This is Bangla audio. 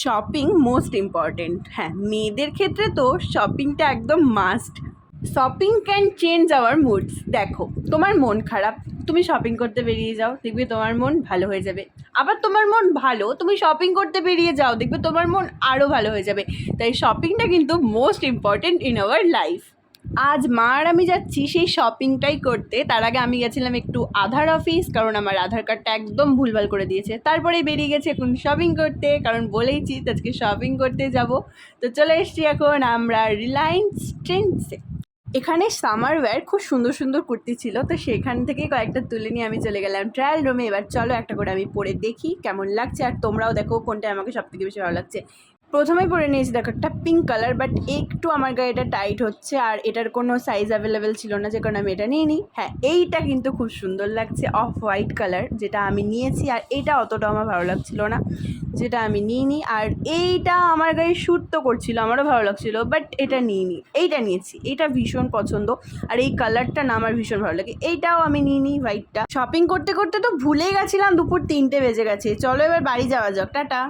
শপিং মোস্ট ইম্পর্টেন্ট হ্যাঁ মেয়েদের ক্ষেত্রে তো শপিংটা একদম must shopping can change our moods দেখো, তোমার মন খারাপ, তুমি শপিং করতে বেরিয়ে যাও, দেখবে তোমার মন ভালো হয়ে যাবে। আবার তোমার মন ভালো, তুমি শপিং করতে বেরিয়ে যাও, দেখবে তোমার মন আরও ভালো হয়ে যাবে। তাই শপিংটা কিন্তু most important in our life আজ মা আর আমি যাচ্ছি সেই শপিংটাই করতে। তার আগে আমি গেছিলাম একটু আধার অফিস কারণ আমার আধার কার্ডটা একদম ভুলভাল করে দিয়েছে। তারপরে বেরিয়ে গেছে এখন শপিং করতে, কারণ বলেইছি আজকে শপিং করতে যাব। তো চলে এসেছি এখন আমরা রিলায়েন্স ট্রেন্ডসে এখানে সামার ওয়্যার খুব সুন্দর সুন্দর কুর্তি ছিল, তো সেখান থেকে কয়েকটা তুলে নিয়ে আমি চলে গেলাম ট্রায়াল রুমে এবার চলো একটা করে আমি পরে দেখি কেমন লাগছে, আর তোমরাও দেখো কোনটা আমাকে সব থেকে বেশি ভালো লাগছে। প্রথমে পরে নিয়েছি, দেখো, একটা পিঙ্ক কালার বাট একটু আমার গায়ে এটা টাইট হচ্ছে, আর এটার কোনো সাইজ অ্যাভেলেবেল ছিল না, যে কারণে আমি এটা নিয়ে নিই হ্যাঁ এইটা কিন্তু খুব সুন্দর লাগছে অফ হোয়াইট কালার যেটা আমি নিয়েছি, আর এইটা অতটা আমার ভালো লাগছিল না, যেটা আমি নিই নি আর এইটা আমার গায়ে শ্যুট তো করছিল, আমারও ভালো লাগছিল বাট এটা নিই নি এইটা নিয়েছি এইটা ভীষণ পছন্দ, আর এই কালারটা না আমার ভীষণ ভালো লাগে, এইটাও আমি নিই নি হোয়াইটটা শপিং করতে করতে তো ভুলে গেছিলাম, দুপুর তিনটে বেজে গেছে, চলো এবার বাড়ি যাওয়া যাক, টাটা।